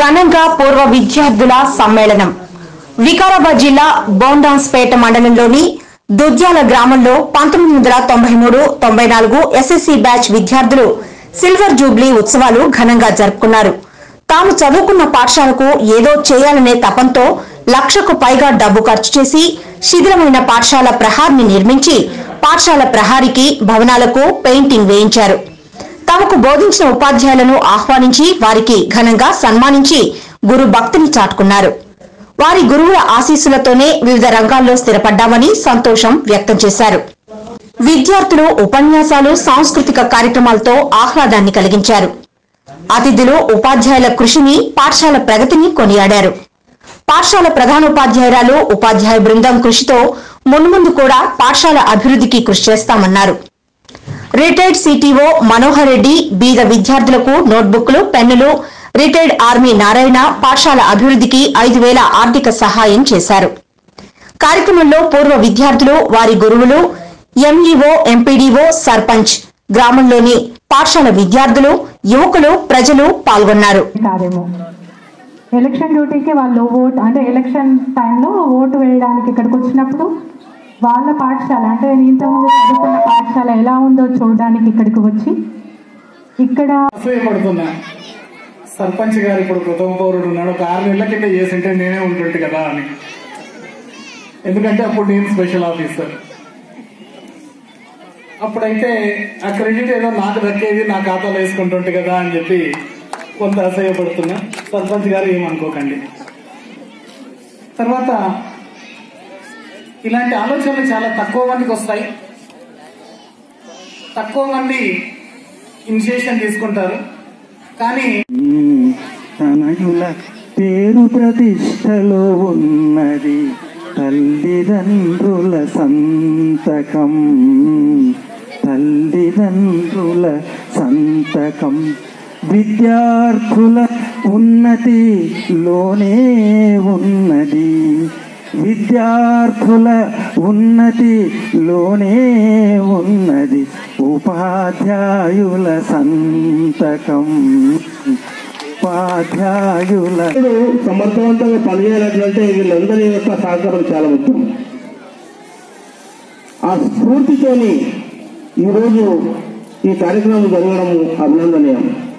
ఘనంగా పూర్వ విద్యార్థుల సమ్మేళనం. వికారాబాద్ జిల్లా బోండాన్స్పేట మండలంలోని దుద్యాల గ్రామంలో పంతొమ్మిది వందల తొంభై మూడు తొంభై నాలుగు ఎస్ఎస్సీ బ్యాచ్ విద్యార్థులు సిల్వర్ జూబ్లీ ఉత్సవాలు ఘనంగా జరుపుకున్నారు. తాము చదువుకున్న పాఠశాలకు ఏదో చేయాలనే తపంతో లక్షకు పైగా డబ్బు ఖర్చు చేసి శిథిలమైన పాఠశాల ప్రహార్ని నిర్మించి పాఠశాల ప్రహారికి భవనాలకు పెయింటింగ్ వేయించారు. తమకు బోధించిన ఉపాధ్యాయులను ఆహ్వానించి వారికి ఘనంగా సన్మానించి గురు భక్తిని చాటుకున్నారు. వారి గురువుల ఆశీస్సులతోనే వివిధ రంగాల్లో స్థిరపడ్డామని సంతోషం వ్యక్తం చేశారు. విద్యార్థులు ఉపన్యాసాలు సాంస్కృతిక కార్యక్రమాలతో ఆహ్లాదాన్ని కలిగించారు. అతిథులు ఉపాధ్యాయుల కృషిని పాఠశాల ప్రగతిని కొనియాడారు. పాఠశాల ప్రధానోపాధ్యాయురాలు ఉపాధ్యాయ బృందం కృషితో మున్ముందు కూడా పాఠశాల అభివృద్ధికి కృషి చేస్తామన్నారు. రిటైర్డ్ సిటీఓ మనోహర్ రెడ్డి బీద విద్యార్థులకు నోట్బుక్లు పెన్నులు రిటైర్డ్ ఆర్మీ నారాయణ పాఠశాల అభివృద్ధికి ఐదు వేల ఆర్థిక సహాయం చేశారు. కార్యక్రమంలో పూర్వ విద్యార్థులు వారి గురువులు ఎంఈఓ ఎంపీడీఓ సర్పంచ్ గ్రామంలోని పాఠశాల విద్యార్థులు యువకులు ప్రజలు పాల్గొన్నారు. ఎలక్షన్ డ్యూటీకి వాళ్ళు ఓటు అంటే ఎలక్షన్ టైంలో ఓటు వేయడానికి ఇక్కడికి వచ్చినప్పుడు వాళ్ళ పాఠశాల అంటే నేను ఇంతకుముందు చదువుకున్న పాఠశాల ఎలా ఉందో చూడడానికి ఇక్కడికి వచ్చి ఇక్కడ అసూయపడుతున్నా. సర్పంచ్ గారు ఇప్పుడు ప్రథమ పౌరుడు ఉన్నాడు. ఒక ఆరు నెలల కింద చేసింటే నేనే ఉంటుంటే కదా అని. ఎందుకంటే అప్పుడు నేను స్పెషల్ ఆఫీసర్. అప్పుడైతే ఆ క్రెడిట్ ఏదో నాకు దక్కేది నా ఖాతాలో వేసుకుంటుంటే కదా అని చెప్పి కొంత అసహ్యపడుతున్నా సర్పంచ్ గారు ఏమనుకోకండి. తర్వాత ఇలాంటి ఆలోచనలు చాలా తక్కువ మందికి వస్తాయి. తక్కువ మంది ఇనిషియేషన్ తీసుకుంటారు. కానీ తనయుల పేరు ప్రతిష్టలో ఉన్నది తల్లిదండ్రుల సంతకం. తల్లిదండ్రుల సంతకం. విద్యార్థుల ఉన్నతిలోనే ఉన్నది. విద్యార్థుల ఉన్నతిలోనే ఉన్నది ఉపాధ్యాయుల సంతకం. ఉపాధ్యాయుల సమర్థవంతంగా పనిచేయాలంటే వీళ్ళందరి యొక్క సహకారం చాలా ముఖ్యం. ఆ స్ఫూర్తితోని ఈరోజు ఈ కార్యక్రమం జరగడం అభినందనీయం.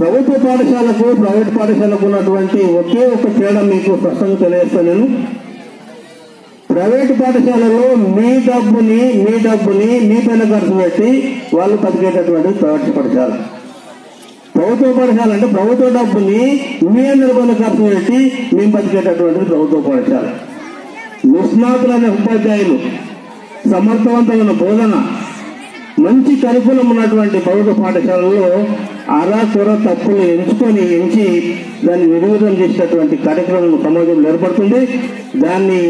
ప్రభుత్వ పాఠశాలకు ప్రైవేట్ పాఠశాలకు ఉన్నటువంటి ఒకే ఒక తేడా మీకు స్పష్టంగా తెలియజేస్తాను. నేను ప్రైవేట్ పాఠశాలలో మీ డబ్బుని మీ డబ్బుని మీ పైన ఖర్చు పెట్టి వాళ్ళు బతికేటటువంటి ప్రైవేట్ పాఠశాల. ప్రభుత్వ పాఠశాల అంటే ప్రభుత్వ డబ్బుని మీ అందరి ఖర్చు పెట్టి మేము బతికేటటువంటి ప్రభుత్వ పాఠశాల. నిష్ణాతులైన ఉపాధ్యాయులు సమర్థవంతమైన బోధన మంచి కరికులం ఉన్నటువంటి ప్రభుత్వ పాఠశాలలో అలా త్వర తప్పులు ఎంచుకొని ఎంచి దాన్ని వినోదం చేసినటువంటి కార్యక్రమం సమాజంలో ఏర్పడుతుంది. దాన్ని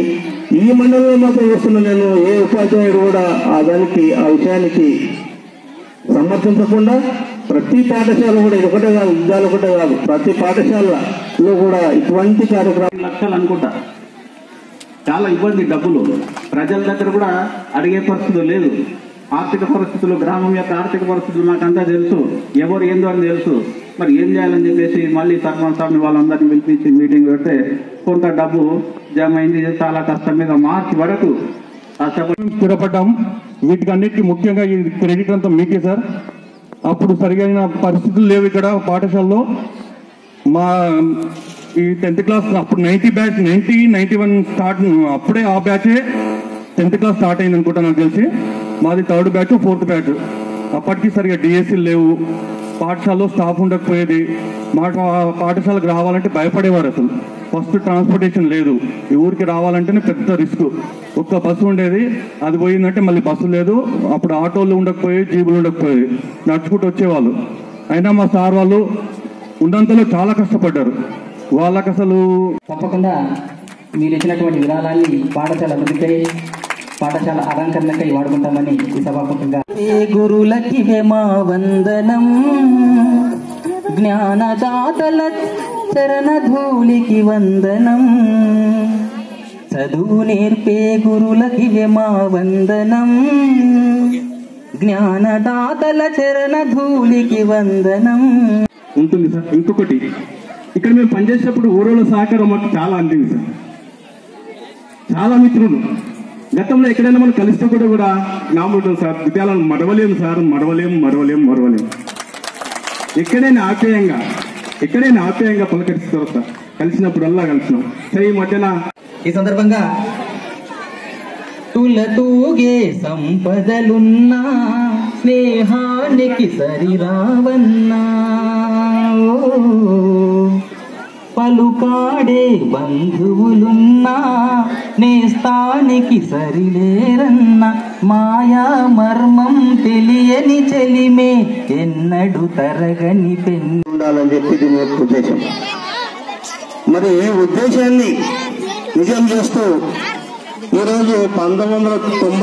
ఈ మండలంలో మాత్రం చూస్తున్న నేను ఏ ఉపాధ్యాయుడు కూడా ఆ దానికి ఆ విషయానికి సమర్థించకుండా ప్రతి పాఠశాల కూడా ఇది ఒకటే కాదు విద్యాలు ఒకటే కాదు. ప్రతి పాఠశాలలో కూడా ఇటువంటి కార్యక్రమం లక్షలు అనుకుంటా. చాలా ఇబ్బంది డబ్బులు. ప్రజల దగ్గర కూడా అడిగే పరిస్థితి లేదు. ఆర్థిక పరిస్థితులు గ్రామం యొక్క ఆర్థిక పరిస్థితులు నాకంతా తెలుసు. ఎవరు ఏందో అని తెలుసు. మరి ఏం చేయాలని చెప్పేసి మళ్ళీ సర్పంచ్ సాబ్ని వాళ్ళందరినీ పిలిపించి మీటింగ్ పెడితే కొంత డబ్బు జమ అయింది. చాలా కష్టం. మీద మార్చి వరకు కష్టపడి స్థిరపడ్డాం. వీటికన్నిటికీ ముఖ్యంగా ఈ క్రెడిట్ అంతా మీకే సార్. అప్పుడు సరిగైన పరిస్థితులు లేవు ఇక్కడ పాఠశాలలో. మా ఈ టెన్త్ క్లాస్ అప్పుడు ninety batch ninety ninety one start అప్పుడే ఆ బ్యాచే టెన్త్ క్లాస్ స్టార్ట్ అయింది అనుకుంటా నాకు తెలిసి. మాది థర్డ్ బ్యాచ్ ఫోర్త్ బ్యాచ్. అప్పటికి సరిగా డిఎస్సీలు లేవు. పాఠశాలలో స్టాఫ్ ఉండకపోయేది. మా పాఠశాలకు రావాలంటే భయపడేవారు అసలు. ఫస్ట్ ట్రాన్స్పోర్టేషన్ లేదు. ఈ ఊరికి రావాలంటేనే పెద్ద రిస్క్. ఒక్క బస్సు ఉండేది. అది పోయిందంటే మళ్ళీ బస్సు లేదు. అప్పుడు ఆటోలు ఉండకపోయి జీబులు ఉండకపోయి నడుచుకుంటూ వచ్చేవాళ్ళు. అయినా మా సార్ వాళ్ళు ఉన్నంతలో చాలా కష్టపడ్డారు. వాళ్ళకి అసలు తప్పకుండా మీరు ఇచ్చినటువంటి విధానాన్ని పాఠశాల అభివృద్ధికై పాఠశాల అలంకరణకై వాడుకుంటామని ఈ సభాముఖంగా ఏ గురులకి మా వందనం? జ్ఞానదాతల చరణ ధూళికి వందనం. చదువు నేర్పే గురులకి మా వందనం. జ్ఞానదాతల చరణ ధూళికి వందనం. ఉంటుంది సార్. ఇంకొకటి ఇక్కడ మేము పనిచేసేటప్పుడు ఊరోళ్ళ సహకారం మాకు చాలా అందింది సార్. చాలా మిత్రులు. గతంలో ఎక్కడైనా మనం కలిస్తే కూడా కూడా నామూటం సార్. విద్యాలను మడవలేము సార్. మడవలేం మడవలేం మడవలేం. ఎక్కడైనా ఆప్యాయంగా ఎక్కడైనా ఆప్యాయంగా పలకరిస్తారు సార్. కలిసినప్పుడల్లా కలిసినాం. సరే ఈ మధ్యన ఈ సందర్భంగా తులతూగే సంపదలున్నా స్నేహానికి సరిరావన్నా. ఓ, పలుకాడే బంధువులున్నా నేస్తానికి సరిలేరన్న మాయా మర్మం తెలియని చెలిమే ఎన్నడు తరగని పెన్ను. ఉండాలని చెప్పి దీని యొక్క ఉద్దేశం. మరి ఈ ఉద్దేశాన్ని నిజం చేస్తూ ఈరోజు పంతొమ్మిది వందల తొంభై